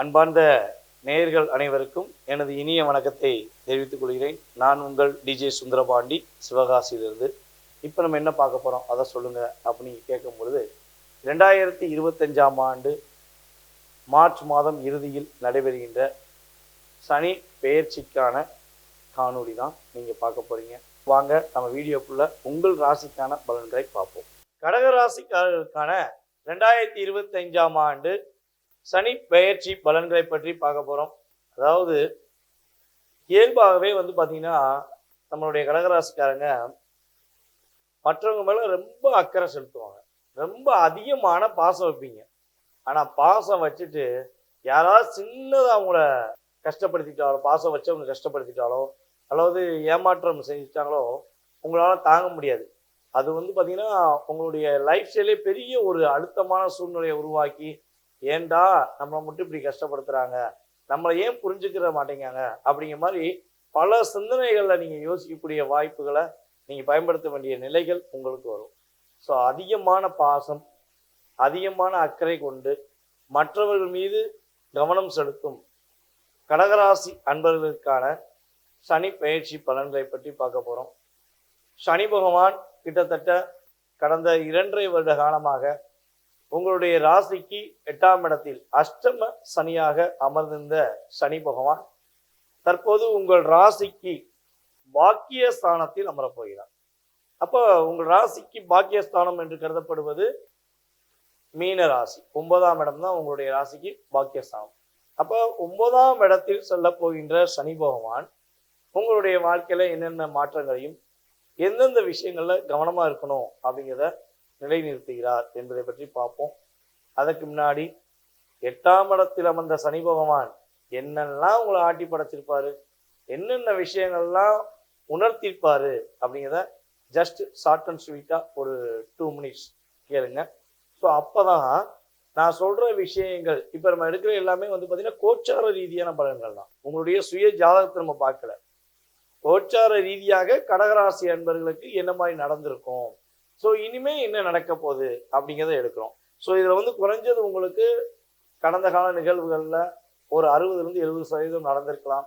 அன்பார்ந்த நேயர்கள் அனைவருக்கும் எனது இனிய வணக்கத்தை தெரிவித்துக் கொள்கிறேன். நான் உங்கள் டிஜே சுந்தரபாண்டி சிவகாசியிலிருந்து. இப்போ நம்ம என்ன பார்க்க போகிறோம் அதை சொல்லுங்கள் அப்படின்னு கேட்கும் பொழுது ரெண்டாயிரத்தி இருபத்தஞ்சாம் ஆண்டு மார்ச் மாதம் இறுதியில் நடைபெறுகின்ற சனி பெயர்ச்சிக்கான காணொளி தான் நீங்கள் பார்க்க போகிறீங்க வாங்க நம்ம வீடியோக்குள்ள உங்கள் ராசிக்கான பலன்களை பார்ப்போம். கடக ராசிக்காரர்களுக்கான ரெண்டாயிரத்தி இருபத்தஞ்சாம் ஆண்டு சனி பெயர்ச்சி பலன்களை பற்றி பார்க்க போகிறோம் அதாவது இயல்பாகவே வந்து பார்த்திங்கன்னா நம்மளுடைய கடகராசிக்காரங்க மற்றவங்க மேலே ரொம்ப அக்கறை செலுத்துவாங்க. ரொம்ப அதிகமான பாசம் வைப்பீங்க. ஆனால் பாசம் வச்சுட்டு யாராவது சின்னதாக அவங்கள கஷ்டப்படுத்திட்டாலோ பாசம் வச்சவங்க கஷ்டப்படுத்திட்டாலோ அல்லது ஏமாற்றம் செஞ்சுட்டாங்களோ உங்களால் தாங்க முடியாது. அது வந்து பார்த்திங்கன்னா உங்களுடைய லைஃப் ஸ்டைலே பெரிய ஒரு அழுத்தமான சூழ்நிலையை உருவாக்கி ஏன்டா நம்மளை மட்டும் இப்படி கஷ்டப்படுத்துகிறாங்க நம்மளை ஏன் புரிஞ்சுக்கிற மாட்டேங்காங்க அப்படிங்கிற மாதிரி பல சிந்தனைகளில் நீங்கள் யோசிக்கக்கூடிய வாய்ப்புகளை நீங்கள் பயன்படுத்த வேண்டிய நிலைகள் உங்களுக்கு வரும். ஸோ அதிகமான பாசம் அதிகமான அக்கறை கொண்டு மற்றவர்கள் மீது கவனம் செலுத்தும் கடகராசி அன்பர்களுக்கான சனி பயிற்சி பலன்களை பற்றி பார்க்க போகிறோம் சனி பகவான் கிட்டத்தட்ட கடந்த இரண்டரை வருட காலமாக உங்களுடைய ராசிக்கு எட்டாம் இடத்தில் அஷ்டம சனியாக அமர்ந்திருந்த சனி பகவான் தற்போது உங்கள் ராசிக்கு பாக்கிய ஸ்தானத்தில் அமரப்போகிறார் அப்போ உங்கள் ராசிக்கு பாக்கியஸ்தானம் என்று கருதப்படுவது மீன ராசி. ஒன்பதாம் இடம் தான் உங்களுடைய ராசிக்கு பாக்கியஸ்தானம். அப்போ ஒன்பதாம் இடத்தில் செல்ல போகின்ற சனி பகவான் உங்களுடைய வாழ்க்கையில என்னென்ன மாற்றங்களையும் எந்தெந்த விஷயங்கள்ல கவனமா இருக்கணும் அப்படிங்கிறத நிலைநிறுத்துகிறார் என்பதை பற்றி பார்ப்போம். அதற்கு முன்னாடி எட்டாம் இடத்தில் அமர்ந்த சனி பகவான் என்னெல்லாம் உங்களை ஆட்டி படைச்சிருப்பாரு? என்னென்ன விஷயங்கள்லாம் உணர்த்திருப்பாரு? அப்படிங்கிறத ஜஸ்ட் ஷார்ட் அண்ட் ஸ்வீட்டாக ஒரு டூ மினிட்ஸ் கேளுங்க. ஸோ அப்போ தான் நான் சொல்கிற விஷயங்கள் இப்போ நம்ம எடுக்கிற எல்லாமே வந்து பார்த்திங்கன்னா கோச்சார ரீதியான பலன்கள் தான். உங்களுடைய சுய ஜாதகத்தை நம்ம பார்க்கல. கோச்சார ரீதியாக கடகராசி அன்பர்களுக்கு என்ன மாதிரி நடந்திருக்கும்? ஸோ இனிமே என்ன நடக்க போகுது அப்படிங்கிறத எடுக்கிறோம். ஸோ இதில் வந்து குறைஞ்சது உங்களுக்கு கடந்த கால நிகழ்வுகளில் ஒரு அறுபதுலேருந்து எழுபது சதவீதம் நடந்திருக்கலாம்.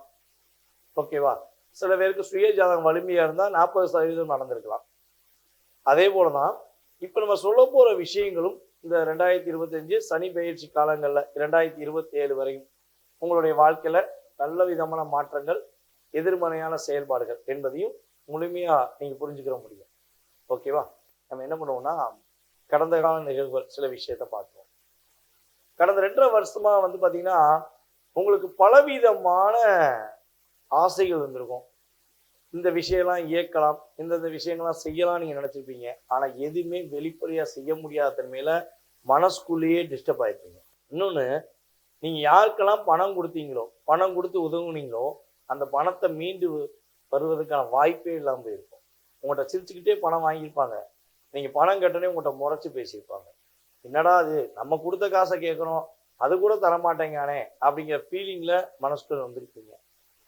ஓகேவா சில பேருக்கு சுய ஜாதகம் வலிமையாக இருந்தால் நாற்பது சதவீதம் நடந்திருக்கலாம். அதே போல தான் இப்போ நம்ம சொல்ல போகிற விஷயங்களும் இந்த ரெண்டாயிரத்தி இருபத்தஞ்சு சனி பயிற்சி காலங்களில் ரெண்டாயிரத்தி இருபத்தி ஏழு வரையும் உங்களுடைய வாழ்க்கையில் நல்ல விதமான மாற்றங்கள் எதிர்மறையான செயல்பாடுகள் என்பதையும் முழுமையாக நீங்கள் புரிஞ்சுக்கிற முடியும். ஓகேவா நம்ம என்ன பண்ணுவோம்னா கடந்த கால நிகழ்வுகள் சில விஷயத்த பார்த்துருவோம். கடந்த ரெண்டரை வருஷமா வந்து பார்த்தீங்கன்னா உங்களுக்கு பலவிதமான ஆசைகள் இருந்திருக்கும் இந்த விஷயம்லாம் இயக்கலாம் இந்தந்த விஷயங்கள்லாம் செய்யலாம் நீங்கள் நினச்சிருப்பீங்க. ஆனால் எதுவுமே வெளிப்படையாக செய்ய முடியாத தன்மையில் மனசுக்குள்ளேயே டிஸ்டர்ப் ஆயிருப்பீங்க இன்னொன்று நீங்கள் யாருக்கெல்லாம் பணம் கொடுத்தீங்களோ பணம் கொடுத்து உதவுனீங்களோ அந்த பணத்தை மீண்டு வருவதற்கான வாய்ப்பே இல்லாமல் போயிருக்கும். உங்கள்கிட்ட சிரிச்சுக்கிட்டே பணம் வாங்கியிருப்பாங்க. நீங்கள் பணம் கட்டனே உங்கள்கிட்ட முறைச்சி பேசியிருப்பாங்க. என்னடா அது நம்ம கொடுத்த காசை கேட்குறோம். அது கூட தரமாட்டேங்கானே அப்படிங்கிற ஃபீலிங்கில் மனசுக்குள்ள வந்திருப்பீங்க.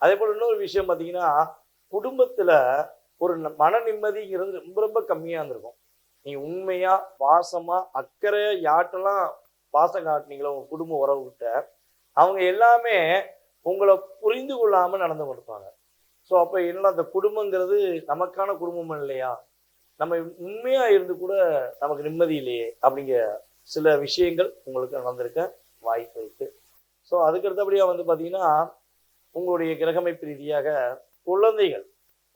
அதே போல் இன்னொரு விஷயம் பார்த்தீங்கன்னா குடும்பத்தில் ஒரு மன நிம்மதிங்கிறது ரொம்ப ரொம்ப கம்மியாக இருந்திருக்கும். நீங்கள் உண்மையாக பாசமாக அக்கறையாக யார்ட்டெல்லாம் பாசம் காட்டினீங்களோ உங்கள் குடும்ப உறவுகிட்ட அவங்க எல்லாமே உங்களை புரிந்து கொள்ளாமல் நடந்து கொடுப்பாங்க ஸோ அப்போ என்ன அந்த குடும்பங்கிறது நமக்கான குடும்பம் இல்லையா? நம்ம உண்மையாக இருந்து கூட நமக்கு நிம்மதி இல்லையே அப்படிங்கிற சில விஷயங்கள் உங்களுக்கு நடந்திருக்க வாய்ப்பு இருக்கு. ஸோ அதுக்கு அடுத்தபடியாக வந்து பார்த்தீங்கன்னா உங்களுடைய கிரகமைப்பு ரீதியாக குழந்தைகள்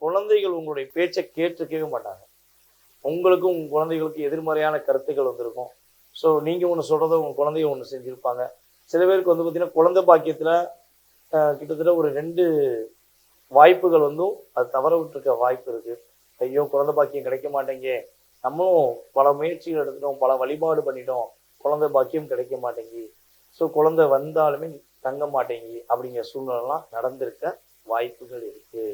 குழந்தைகள் உங்களுடைய பேச்சை கேட்டிருக்கவே மாட்டாங்க. உங்களுக்கும் உங்கள் குழந்தைகளுக்கு எதிர்மறையான கருத்துக்கள் வந்திருக்கும். ஸோ நீங்கள் ஒன்று சொல்கிறத உங்கள் குழந்தைங்க ஒன்று செஞ்சுருப்பாங்க. சில பேருக்கு வந்து பார்த்தீங்கன்னா குழந்தை பாக்கியத்தில் கிட்டத்தட்ட ஒரு ரெண்டு வாய்ப்புகள் வந்தும் அது தவற விட்டுருக்க வாய்ப்பு இருக்குது ஐயோ குழந்தை பாக்கியம் கிடைக்க மாட்டேங்க. நம்மளும் பல முயற்சிகள் எடுத்துட்டோம் பல வழிபாடு பண்ணிட்டோம் குழந்தை பாக்கியம் கிடைக்க மாட்டேங்கி. ஸோ குழந்தை வந்தாலுமே தங்க மாட்டேங்கி அப்படிங்கிற சூழ்நிலைலாம் நடந்திருக்க வாய்ப்புகள் இருக்கு.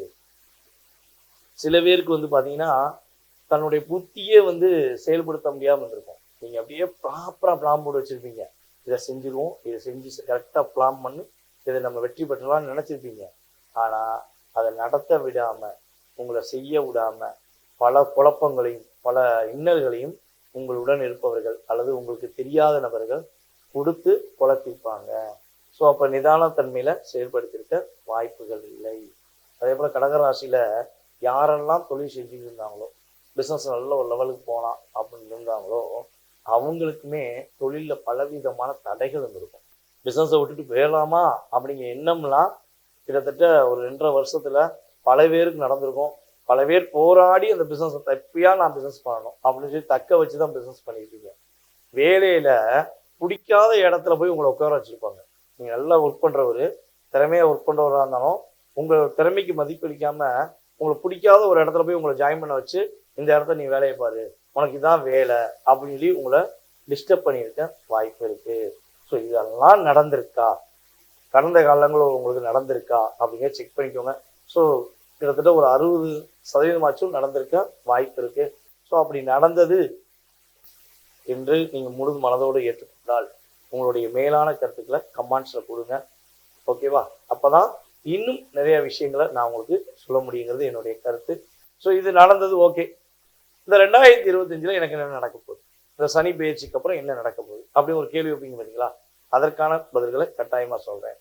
சில பேருக்கு வந்து பார்த்தீங்கன்னா தன்னுடைய புத்தியே வந்து செயல்படுத்த முடியாமல் இருந்திருக்கும். நீங்கள் அப்படியே ப்ராப்பராக பிளான் போட்டு வச்சுருப்பீங்க. இதை செஞ்சிருவோம் இதை செஞ்சு கரெக்டாக பிளான் பண்ணி இதை நம்ம வெற்றி பெற்றலாம்னு நினச்சிருப்பீங்க. ஆனால் அதை நடத்த விடாமல் உங்களை செய்ய விடாமல் பல குழப்பங்களையும் பல இன்னல்களையும் உங்களுடன் இருப்பவர்கள் அல்லது உங்களுக்கு தெரியாத நபர்கள் கொடுத்து குழப்பிப்பாங்க. ஸோ அப்போ நிதானத்தன்மையில் செயல்படுத்தியிருக்க வாய்ப்புகள் இல்லை. அதே போல் கடகராசியில் யாரெல்லாம் தொழில் செஞ்சுட்டு இருந்தாங்களோ பிஸ்னஸ் நல்ல ஒரு லெவலுக்கு போகலாம் அப்படின்னு இருந்தாங்களோ அவங்களுக்குமே தொழிலில் பலவிதமான தடைகள் இருந்திருக்கும் பிஸ்னஸை விட்டுட்டு போயிடலாமா அப்படிங்கிற எண்ணம்லாம் கிட்டத்தட்ட ஒரு ரெண்டரை வருஷத்தில் பல பேருக்கு நடந்திருக்கும். பல பேர் போராடி அந்த பிஸ்னஸை தப்பியா நான் பிஸ்னஸ் பண்ணணும் அப்படின்னு சொல்லி தக்க வச்சு தான் பிஸ்னஸ் பண்ணிட்டு வேலையில் வேலையில பிடிக்காத இடத்துல போய் உங்களை உட்கார வச்சிருப்பாங்க. நீங்க நல்லா ஒர்க் பண்ணுறவர் திறமையா ஒர்க் பண்றவராக இருந்தாலும் உங்கள் திறமைக்கு மதிப்பளிக்காம உங்களுக்கு பிடிக்காத ஒரு இடத்துல போய் உங்களை ஜாயின் பண்ண வச்சு இந்த இடத்துல நீ வேலையை பாரு உனக்கு இதான் வேலை அப்படின்னு சொல்லி உங்களை டிஸ்டர்ப் பண்ணியிருக்க வாய்ப்பு இருக்கு. ஸோ இதெல்லாம் நடந்திருக்கா? கடந்த காலங்களில் உங்களுக்கு நடந்திருக்கா? அப்படிங்க செக் பண்ணிக்கோங்க. ஸோ கிட்டத்தட்ட ஒரு அறுபது சதவீதமாச்சும் நடந்திருக்க வாய்ப்பு இருக்கு. ஸோ அப்படி நடந்தது என்று நீங்கள் முழு மனதோடு ஏற்றுக்கொண்டால் உங்களுடைய மேலான கருத்துக்களை கமெண்ட்ஸில் கொடுங்க. ஓகேவா அப்போ தான் இன்னும் நிறைய விஷயங்களை நான் உங்களுக்கு சொல்ல முடியுங்கிறது என்னுடைய கருத்து. ஸோ இது நடந்தது ஓகே இந்த ரெண்டாயிரத்தி இருபத்தஞ்சில் எனக்கு என்ன நடக்க போகுது? இந்த சனி பயிற்சிக்கு அப்புறம் என்ன நடக்க போகுது? அப்படின்னு ஒரு கேள்வி வைப்பீங்க பார்த்தீங்களா அதற்கான பதில்களை கட்டாயமாக சொல்கிறேன்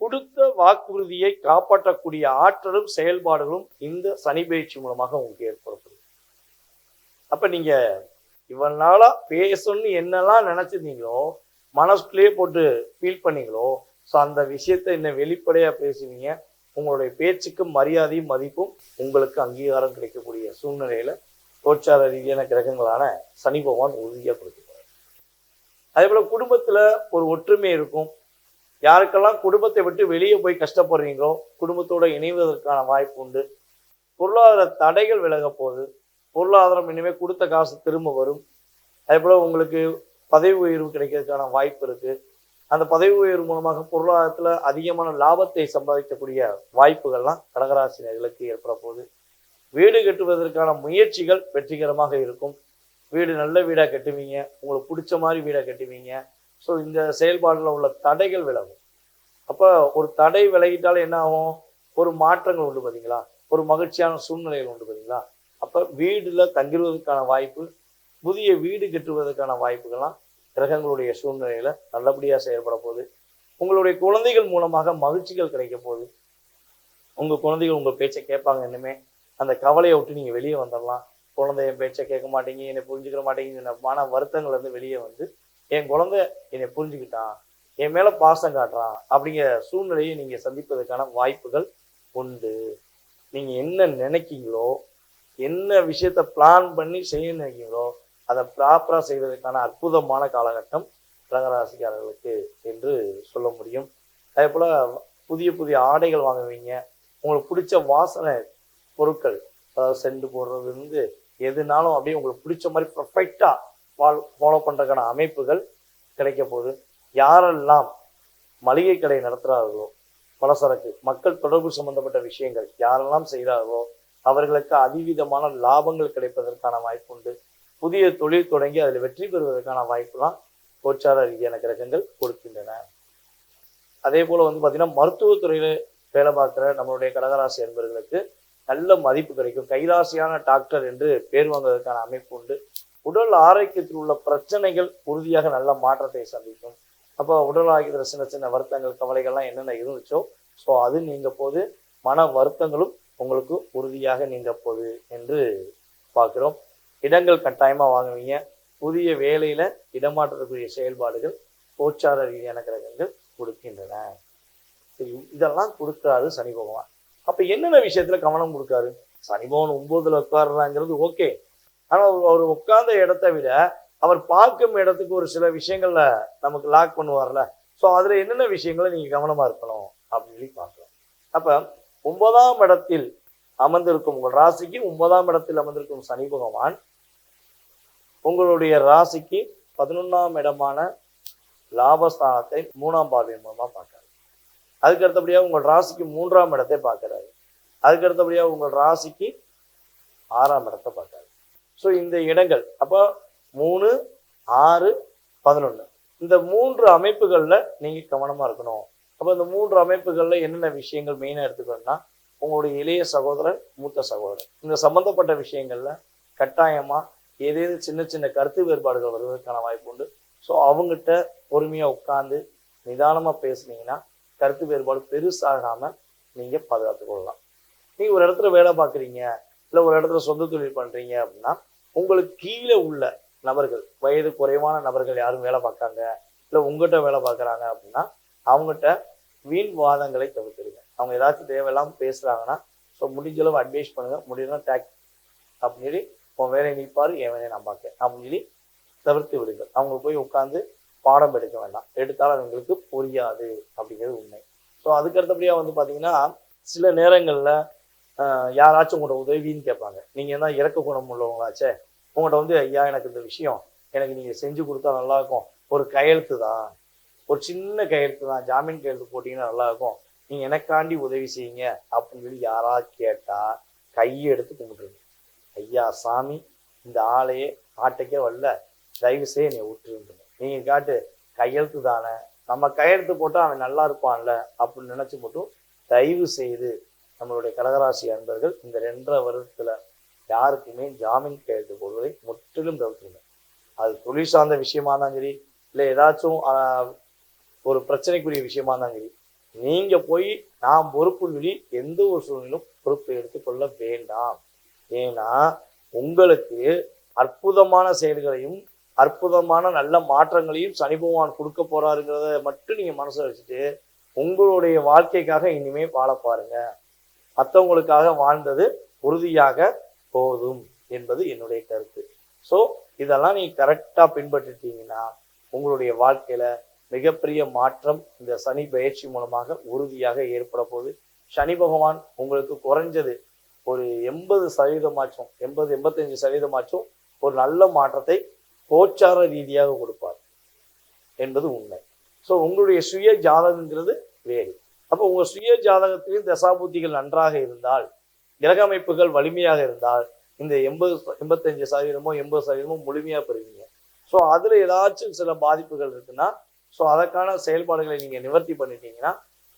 கொடுத்த வாக்குறுதியை காப்பாற்றக்கூடிய ஆற்றலும் செயல்பாடுகளும் இந்த சனி பயிற்சி மூலமாக உங்களுக்கு ஏற்படுத்தும். அப்ப நீங்க இவ்வளவு நாளா பேசணும்னு என்னெல்லாம் நினைச்சிருந்தீங்களோ மனசுக்குள்ளேயே போட்டு ஃபீல் பண்ணீங்களோ ஸோ அந்த விஷயத்தை இன்னும் வெளிப்படையா பேசுவீங்க. உங்களுடைய பேச்சுக்கும் மரியாதையும் மதிப்பும் உங்களுக்கு அங்கீகாரம் கிடைக்கக்கூடிய சூழ்நிலையில கோச்சார ரீதியான கிரகங்களான சனி பகவான் உறுதியாக கொடுத்துருவார் அதே போல குடும்பத்துல ஒரு ஒற்றுமை இருக்கும். யாருக்கெல்லாம் குடும்பத்தை விட்டு வெளியே போய் கஷ்டப்படுறீங்களோ குடும்பத்தோடு இணைவதற்கான வாய்ப்பு உண்டு. பொருளாதார தடைகள் விலக போகுது. பொருளாதாரம் இனிமேல் கொடுத்த காசு திரும்ப வரும். அதே போல் உங்களுக்கு பதவி உயர்வு கிடைக்கிறதுக்கான வாய்ப்பு இருக்குது அந்த பதவி உயர்வு மூலமாக பொருளாதாரத்தில் அதிகமான லாபத்தை சம்பாதிக்கக்கூடிய வாய்ப்புகள்லாம் கடகராசினர்களுக்கு ஏற்பட போகுது. வீடு கட்டுவதற்கான முயற்சிகள் வெற்றிகரமாக இருக்கும். வீடு நல்ல வீடாக கட்டுவீங்க. உங்களுக்கு பிடிச்ச மாதிரி வீடாக கட்டுவீங்க. ஸோ இந்த செயல்பாடில் உள்ள தடைகள் விலகும். அப்போ ஒரு தடை விலகிட்டாலும் என்ன ஆகும்? ஒரு மாற்றங்கள் உண்டு பார்த்தீங்களா ஒரு மகிழ்ச்சியான சூழ்நிலைகள் உண்டு பார்த்தீங்களா அப்போ வீடில் தங்கிடுவதற்கான வாய்ப்பு புதிய வீடு கட்டுவதற்கான வாய்ப்புகள்லாம் கிரகங்களுடைய சூழ்நிலையில் நல்லபடியாக செயல்பட போகுது. உங்களுடைய குழந்தைகள் மூலமாக மகிழ்ச்சிகள் கிடைக்க போகுது. உங்கள் குழந்தைகள் உங்கள் பேச்சை கேட்பாங்க இன்னுமே. அந்த கவலையை விட்டு நீங்கள் வெளியே வந்துடலாம் குழந்தைய பேச்சை கேட்க மாட்டீங்க என்னை புரிஞ்சுக்கிற மாட்டேங்குது மன வருத்தங்கள் வந்து வெளியே வந்து என் குழந்த என்னை புரிஞ்சுக்கிட்டான் என் மேலே பாசம் காட்டுறான் அப்படிங்கிற சூழ்நிலையை நீங்கள் சந்திப்பதற்கான வாய்ப்புகள் உண்டு. நீங்கள் என்ன நினைக்கிங்களோ என்ன விஷயத்த பிளான் பண்ணி செய்ய நினைக்கீங்களோ அதை ப்ராப்பராக செய்வதற்கான அற்புதமான காலகட்டம் கடகராசிக்காரர்களுக்கு என்று சொல்ல முடியும். அதே போல் புதிய புதிய ஆடைகள் வாங்குவீங்க. உங்களுக்கு பிடிச்ச வாசனை பொருட்கள் அதாவது செண்டு போடுறதுலேருந்து எதுனாலும் அப்படியே உங்களுக்கு பிடிச்ச மாதிரி பர்ஃபெக்டாக ஃபால் ஃபாலோ பண்ணுறதுக்கான அமைப்புகள் கிடைக்க போகுது. யாரெல்லாம் மளிகை கடை நடத்துகிறார்களோ பலசரக்கு மக்கள் தொடர்பு சம்பந்தப்பட்ட விஷயங்கள் யாரெல்லாம் செய்கிறார்களோ அவர்களுக்கு அதிவிதமான லாபங்கள் கிடைப்பதற்கான வாய்ப்பு உண்டு. புதிய தொழில் தொடங்கி அதில் வெற்றி பெறுவதற்கான வாய்ப்புலாம் கோச்சார ரீதியான கிரகங்கள் கொடுக்கின்றன. அதே போல் வந்து பார்த்திங்கன்னா மருத்துவத்துறையில் வேலை பார்க்குற நம்மளுடைய கடகராசி என்பவர்களுக்கு நல்ல மதிப்பு கிடைக்கும். கைராசியான டாக்டர் என்று பேர் வாங்குவதற்கான அமைப்பு உண்டு. உடல் ஆரோக்கியத்தில் உள்ள பிரச்சனைகள் உறுதியாக நல்ல மாற்றத்தை சந்திக்கும். அப்போ உடல் ஆரோக்கியத்தில் சின்ன சின்ன வருத்தங்கள் கவலைகள்லாம் என்னென்ன இருந்துச்சோ ஸோ அது நீங்க போது மன வருத்தங்களும் உங்களுக்கு உறுதியாக நீங்க போகுது என்று பார்க்கிறோம். இடங்கள் கட்டாயமாக வாங்குவீங்க. புதிய வேலையில இடமாற்றக்கூடிய செயல்பாடுகள் கோச்சார ரீதியான கிரகங்கள் கொடுக்கின்றன. சரி இதெல்லாம் கொடுக்காது சனி பகவான். அப்ப என்னென்ன விஷயத்துல கவனம் கொடுக்காரு? சனி பகவான் ஒன்பதுல உட்காடுறாங்கிறது ஓகே ஆனா அவர் அவர் உட்கார்ந்த இடத்தை விட அவர் பார்க்கும் இடத்துக்கு ஒரு சில விஷயங்கள்ல நமக்கு லாக் பண்ணுவார்ல. ஸோ அதுல என்னென்ன விஷயங்களை நீங்க கவனமா இருக்கணும் அப்படின்னு சொல்லி பார்க்கலாம் அப்ப ஒன்பதாம் இடத்தில் அமர்ந்திருக்கும் உங்கள் ராசிக்கு ஒன்பதாம் இடத்தில் அமர்ந்திருக்கும் சனி பகவான் உங்களுடைய ராசிக்கு பதினொன்னாம் இடமான லாபஸ்தானத்தை மூணாம் பார்வையின் மூலமா பார்க்கறாரு. அதுக்கு அடுத்தபடியாக உங்கள் ராசிக்கு மூன்றாம் இடத்தை பார்க்கறாரு. அதுக்கு அடுத்தபடியாக உங்கள் ராசிக்கு ஆறாம் இடத்தை பார்க்கறாரு. ஸோ இந்த இடங்கள். அப்போ மூணு ஆறு பதினொன்று இந்த மூன்று அமைப்புகளில் நீங்கள் கவனமாக இருக்கணும். அப்போ இந்த மூன்று அமைப்புகளில் என்னென்ன விஷயங்கள் மெயினாக எடுத்துக்கணும்னா உங்களுடைய இளைய சகோதரன் மூத்த சகோதரன் இந்த சம்மந்தப்பட்ட விஷயங்களில் கட்டாயமாக ஏதேனும் சின்ன சின்ன கருத்து வேறுபாடுகள் வருவதற்கான வாய்ப்பு உண்டு. ஸோ அவங்ககிட்ட பொறுமையாக உட்காந்து நிதானமாக பேசுனீங்கன்னா கருத்து வேறுபாடு பெருசாகாமல் நீங்கள் பாதுகாத்து கொள்ளலாம். நீங்கள் ஒரு இடத்துல வேலை பார்க்குறீங்க இல்லை ஒரு இடத்துல சொந்த தொழில் பண்ணுறீங்க அப்படின்னா உங்களுக்கு கீழே உள்ள நபர்கள் வயது குறைவான நபர்கள் யாரும் வேலை பார்க்காங்க இல்லை உங்கள்கிட்ட வேலை பார்க்குறாங்க அப்படின்னா அவங்ககிட்ட வீண் வாதங்களை தவிர்த்துருங்க அவங்க ஏதாச்சும் தேவையில்லாமல் பேசுகிறாங்கன்னா ஸோ முடிஞ்சளவு அட்வைஸ் பண்ணுங்கள் முடியலாம் டேக் அப்படின்னு சொல்லி உன் வேலையை நீப்பார் என் வேலையை நான் பார்க்க அப்படின்னு சொல்லி தவிர்த்து விடுங்கள் அவங்க போய் உட்காந்து பாடம் எடுக்க வேண்டாம். எடுத்தாலும் அவங்களுக்கு புரியாது அப்படிங்கிறது உண்மை. ஸோ அதுக்கு அடுத்தபடியாக வந்து பார்த்தீங்கன்னா சில நேரங்களில் யாராச்சும் உங்களோட உதவின்னு கேட்பாங்க. நீங்கள் தான் இறக்க குணம் உள்ளவங்களாச்சே. உங்கள்கிட்ட வந்து ஐயா எனக்கு இந்த விஷயம் எனக்கு நீங்கள் செஞ்சு கொடுத்தா நல்லாயிருக்கும். ஒரு கையெழுத்து தான். ஒரு சின்ன கையெழுத்து தான். ஜாமீன் கையெழுத்து போட்டிங்கன்னா நல்லாயிருக்கும். நீங்கள் எனக்காண்டி உதவி செய்யுங்க. அப்படின்னு சொல்லி யாராவது கேட்டால் கையை எடுத்து கும்பிட்டுருங்க. ஐயா சாமி இந்த ஆளையே ஆட்டைக்கே வரல. தயவு செய்ய என்னை விட்டுருந்துங்க நீங்கள் காட்டு கையெழுத்து தானே. நம்ம கையெழுத்து போட்டால் அவன் நல்லா இருப்பான்ல. அப்படின்னு நினச்சி மட்டும் தயவு செய்து நம்மளுடைய கடகராசி அன்பர்கள் இந்த ரெண்டரை வருடத்தில் யாருக்குமே ஜாமீன் கையெழுத்து போடுவதை முற்றிலும் தவிர்த்துங்க அது தொழில் சார்ந்த விஷயமா இருந்தாலும் சரி இல்லை ஏதாச்சும் ஒரு பிரச்சனைக்குரிய விஷயமா இருந்தாலும் சரி நீங்கள் போய் நான் பொறுப்பு சொல்லி எந்த ஒரு சூழ்நிலும் பொறுப்பை எடுத்துக்கொள்ள வேண்டாம். ஏன்னா உங்களுக்கு அற்புதமான செயல்களையும் அற்புதமான நல்ல மாற்றங்களையும் சனி பகவான் கொடுக்க போறாருங்கிறத மட்டும் நீங்கள் மனசில் வச்சுட்டு உங்களுடைய வாழ்க்கைக்காக இனிமே வாழ பாருங்கள் மற்றவங்களுக்காக வாழ்ந்தது உறுதியாக போதும் என்பது என்னுடைய கருத்து. ஸோ இதெல்லாம் நீங்கள் கரெக்டாக பின்பற்றிட்டீங்கன்னா உங்களுடைய வாழ்க்கையில மிகப்பெரிய மாற்றம் இந்த சனி பயிற்சி மூலமாக உறுதியாக ஏற்பட போகுது. சனி பகவான் உங்களுக்கு குறைஞ்சது ஒரு எண்பது சதவீதமாச்சும் எண்பது எண்பத்தஞ்சு சதவீதமாச்சும் ஒரு நல்ல மாற்றத்தை கோச்சார ரீதியாக கொடுப்பார் என்பது உண்மை. ஸோ உங்களுடைய சுய ஜாதகங்கிறது வேறு. அப்போ உங்கள் சுய ஜாதகத்திலையும் தசாபூத்திகள் நன்றாக இருந்தால் கிரகமைப்புகள் வலிமையாக இருந்தால் இந்த எண்பது எண்பத்தஞ்சு சதவீதமோ எண்பது சதவீதமோ முழுமையாக பெறுவீங்க. ஸோ அதில் ஏதாச்சும் சில பாதிப்புகள் இருக்குன்னா ஸோ அதற்கான செயல்பாடுகளை நீங்கள் நிவர்த்தி பண்ணிட்டீங்கன்னா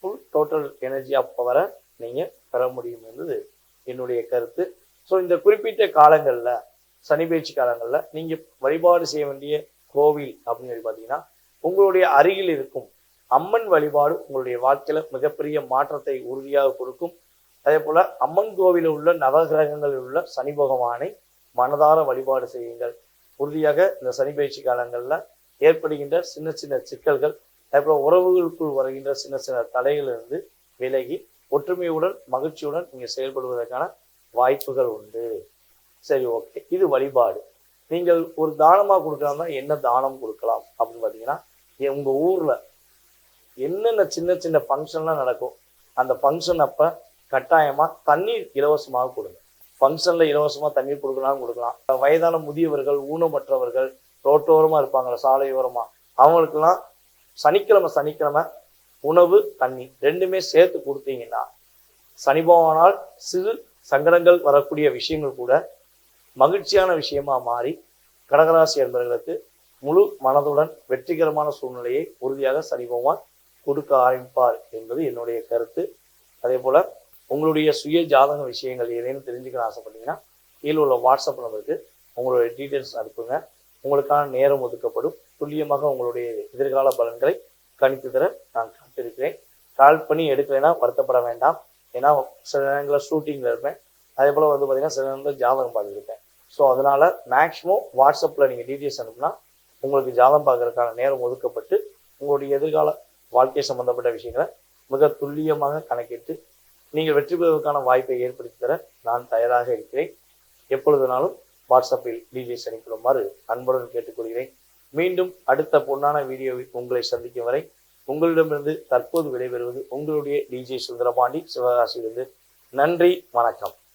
ஃபுல் டோட்டல் எனர்ஜி பவரை நீங்கள் பெற முடியும் என்பது என்னுடைய கருத்து. ஸோ இந்த குறிப்பிட்ட காலங்களில் சனி பயிற்சி காலங்களில் நீங்கள் வழிபாடு செய்ய வேண்டிய கோவில் அப்படின்னு சொல்லி பார்த்தீங்கன்னா உங்களுடைய அருகில் இருக்கும் அம்மன் வழிபாடு உங்களுடைய வாழ்க்கையில் மிகப்பெரிய மாற்றத்தை உறுதியாக கொடுக்கும். அதே போல் அம்மன் கோவிலில் உள்ள நவகிரகங்களில் உள்ள சனி பகவானை மனதார வழிபாடு செய்யுங்கள். உறுதியாக இந்த சனி பயிற்சி காலங்களில் ஏற்படுகின்ற சின்ன சின்ன சிக்கல்கள் அதே போல் உறவுகளுக்குள் வருகின்ற சின்ன சின்ன தடைகளிலிருந்து விலகி ஒற்றுமையுடன் மகிழ்ச்சியுடன் நீங்கள் செயல்படுவதற்கான வாய்ப்புகள் உண்டு. சரி ஓகே. இது வழிபாடு. நீங்கள் ஒரு தானமாக கொடுக்கலாம்னா என்ன தானம் கொடுக்கலாம் அப்படின்னு பார்த்தீங்கன்னா உங்கள் ஊரில் என்னென்ன சின்ன சின்ன ஃபங்க்ஷன்லாம் நடக்கும் அந்த ஃபங்க்ஷன் அப்போ கட்டாயமாக தண்ணீர் இலவசமாக கொடுங்க. ஃபங்க்ஷனில் இலவசமாக தண்ணீர் கொடுக்கலாம் கொடுக்கலாம். வயதான முதியவர்கள் ஊனமற்றவர்கள் ரோட்டோரமாக இருப்பாங்க சாலையோரமாக அவங்களுக்கெல்லாம் சனிக்கிழமை சனிக்கிழமை உணவு தண்ணி ரெண்டுமே சேர்த்து கொடுத்தீங்கன்னா சனிபவானால் சிறு சங்கடங்கள் வரக்கூடிய விஷயங்கள் கூட மகிழ்ச்சியான விஷயமா மாறி கடகராசி என்பவர்களுக்கு முழு மனதுடன் வெற்றிகரமான சூழ்நிலையை உறுதியாக சனி பகவான் கொடுக்க ஆரம்பிப்பார் என்பது என்னுடைய கருத்து. அதே போல் உங்களுடைய சுய ஜாதக விஷயங்கள் ஏதேனும் தெரிஞ்சுக்கணும் ஆசைப்பட்டீங்கன்னா கீழே உள்ள வாட்ஸ்அப் நம்பருக்கு உங்களுடைய டீட்டெயில்ஸ் அனுப்புங்க. உங்களுக்கான நேரம் ஒதுக்கப்படும். துல்லியமாக உங்களுடைய எதிர்கால பலன்களை கணித்து தர நான் காத்திருக்கிறேன். கால் பண்ணி எடுக்கலைன்னா வருத்தப்பட வேண்டாம். ஏன்னா சில நேரங்களில் ஷூட்டிங்கில் இருப்பேன். அதே போல் வந்து பார்த்தீங்கன்னா சில நேரங்களில் ஜாதகம் பார்த்துருப்பேன். ஸோ அதனால் மேக்ஸிமம் வாட்ஸ்அப்பில் நீங்கள் டீட்டெயில்ஸ் அனுப்புனா உங்களுக்கு ஜாதகம் பார்க்கறதுக்கான நேரம் ஒதுக்கப்பட்டு உங்களுடைய எதிர்கால வாழ்க்கை சம்பந்தப்பட்ட விஷயங்களை மிக துல்லியமாக கணக்கிட்டு நீங்கள் வெற்றி பெறுவதற்கான வாய்ப்பை ஏற்படுத்தி தர நான் தயாராக இருக்கிறேன். எப்பொழுதுனாலும் வாட்ஸ்அப்பில் டீடைல்ஸ் அனுப்பிடுமாறு அன்புடன் கேட்டுக்கொள்கிறேன். மீண்டும் அடுத்த பொன்னான வீடியோவில் உங்களை சந்திக்கும் வரை உங்களிடமிருந்து தற்போது விடைபெறுவது உங்களுடைய டிஜே சுந்தரபாண்டி சிவகாசியிலிருந்து. நன்றி வணக்கம்.